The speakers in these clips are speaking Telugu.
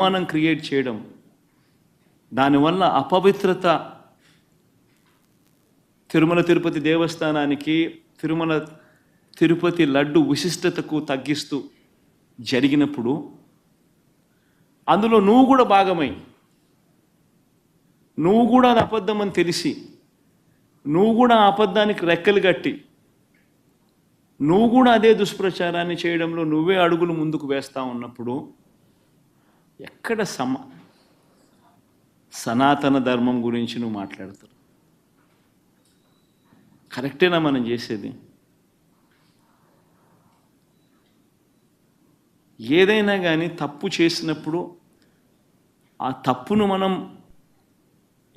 అవమానం క్రియేట్ చేయడం దానివల్ల అపవిత్రత తిరుమల తిరుపతి దేవస్థానానికి తిరుమల తిరుపతి లడ్డు విశిష్టతకు తగ్గిస్తూ జరిగినప్పుడు అందులో నువ్వు కూడా భాగమై నువ్వు కూడా అది అబద్ధం అని తెలిసి నువ్వు కూడా ఆ అబద్ధానికి రెక్కలు కట్టి నువ్వు కూడా అదే దుష్ప్రచారాన్ని చేయడంలో నువ్వే అడుగులు ముందుకు వేస్తా ఉన్నప్పుడు ఎక్కడ సమ సనాతన ధర్మం గురించి నువ్వు మాట్లాడతారు కరెక్టేనా మనం చేసేది? ఏదైనా కానీ తప్పు చేసినప్పుడు ఆ తప్పును మనం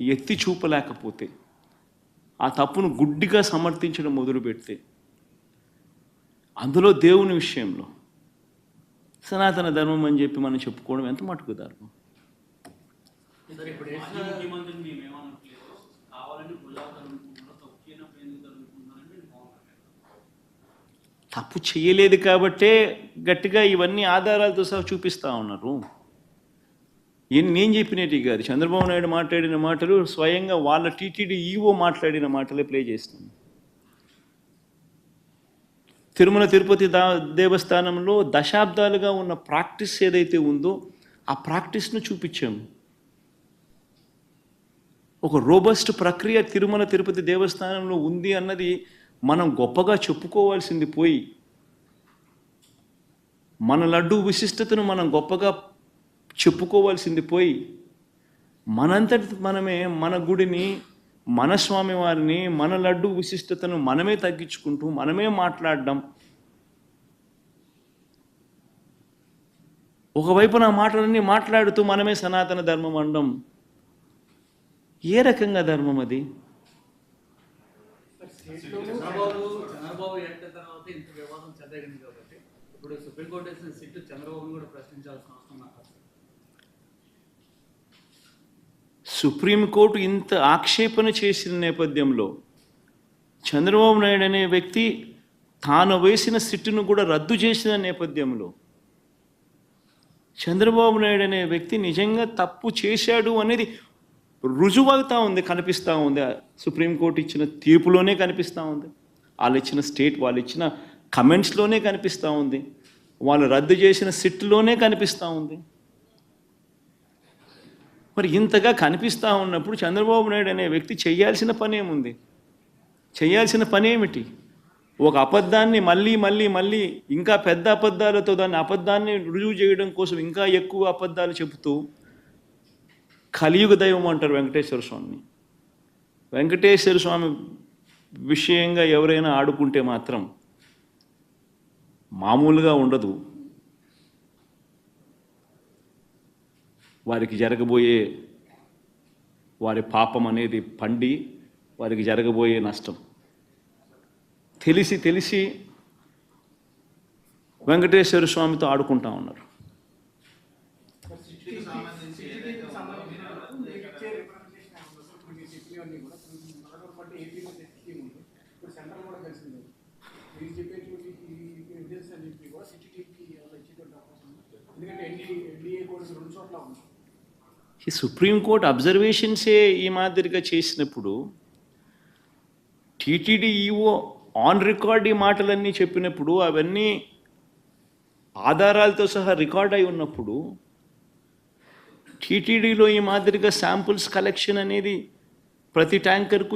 ఎత్తి చూపలేకపోతే ఆ తప్పును గుడ్డిగా సమర్థించడం మొదలుపెడితే అందులో దేవుని విషయంలో సనాతన ధర్మం అని చెప్పి మనం చెప్పుకోవడం ఎంత మటుకు ధర్మం? తప్పు చేయలేదు కాబట్టే గట్టిగా ఇవన్నీ ఆధారాలతో సహా చూపిస్తా ఉన్నారు. ఏం నేను చెప్పినట్టు కాదు. చంద్రబాబు నాయుడు మాట్లాడిన మాటలు స్వయంగా వాళ్ళ టీటీడీ ఈవో మాట్లాడిన మాటలే ప్లే చేస్తాను తిరుమల తిరుపతి దా దేవస్థానంలో దశాబ్దాలుగా ఉన్న ప్రాక్టీస్ ఏదైతే ఉందో ఆ ప్రాక్టీస్ను చూపించాము. ఒక రోబస్ట్ ప్రక్రియ తిరుమల తిరుపతి దేవస్థానంలో ఉంది అన్నది మనం గొప్పగా చెప్పుకోవాల్సింది పోయి మన లడ్డు విశిష్టతను మనం గొప్పగా చెప్పుకోవాల్సింది పోయి మనంతటి మనమే మన గుడిని మన స్వామి వారిని మన లడ్డు విశిష్టతను మనమే తగ్గించుకుంటూ మనమే మాట్లాడడం. ఒకవైపు నా మాటలన్నీ మాట్లాడుతూ మనమే సనాతన ధర్మం అనడం. ఏ రకంగా ధర్మం అది? ఇప్పుడు సుప్రీంకోర్టు వేసిన సిట్టు చంద్రబాబును కూడా ప్రశ్నించాల్సిన అవసరం నాకు. సుప్రీంకోర్టు ఇంత ఆక్షేపణ చేసిన నేపథ్యంలో చంద్రబాబు నాయుడు అనే వ్యక్తి తాను వేసిన సిట్టును కూడా రద్దు చేసిన నేపథ్యంలో చంద్రబాబు నాయుడు అనే వ్యక్తి నిజంగా తప్పు చేశాడు అనేది రుజువవుతూ ఉంది కనిపిస్తూ ఉంది. సుప్రీంకోర్టు ఇచ్చిన తీర్పులోనే కనిపిస్తూ ఉంది. వాళ్ళు ఇచ్చిన స్టేట్ వాళ్ళు ఇచ్చిన కమెంట్స్లోనే కనిపిస్తూ ఉంది. వాళ్ళు రద్దు చేసిన సిట్లోనే కనిపిస్తూ ఉంది. మరి ఇంతగా కనిపిస్తూ ఉన్నప్పుడు చంద్రబాబు నాయుడు అనే వ్యక్తి చేయాల్సిన పని ఏముంది? చేయాల్సిన పని ఏమిటి? ఒక అబద్ధాన్ని మళ్ళీ మళ్ళీ మళ్ళీ ఇంకా పెద్ద అబద్ధాలతో దాన్ని అబద్ధాన్ని రుజువు చేయడం కోసం ఇంకా ఎక్కువ అబద్ధాలు చెబుతూ కలియుగ దైవం అంటారు వెంకటేశ్వర స్వామిని. వెంకటేశ్వర స్వామి విషయంగా ఎవరైనా ఆడుకుంటే మాత్రం మామూలుగా ఉండదు. వారికి జరగబోయే వారి పాపం అనేది పండి వారికి జరగబోయే నష్టం తెలిసి తెలిసి వెంకటేశ్వర స్వామితో ఆడుకుంటా ఉన్నారు ఈ సుప్రీంకోర్టు అబ్జర్వేషన్సే ఈ మాదిరిగా చేసినప్పుడు టీటీడీ ఈఓ ఆన్ రికార్డ్ ఈ మాటలన్నీ చెప్పినప్పుడు అవన్నీ ఆధారాలతో సహా రికార్డ్ అయి ఉన్నప్పుడు టీటీడీలో ఈ మాదిరిగా శాంపుల్స్ కలెక్షన్ అనేది ప్రతి ట్యాంకర్కు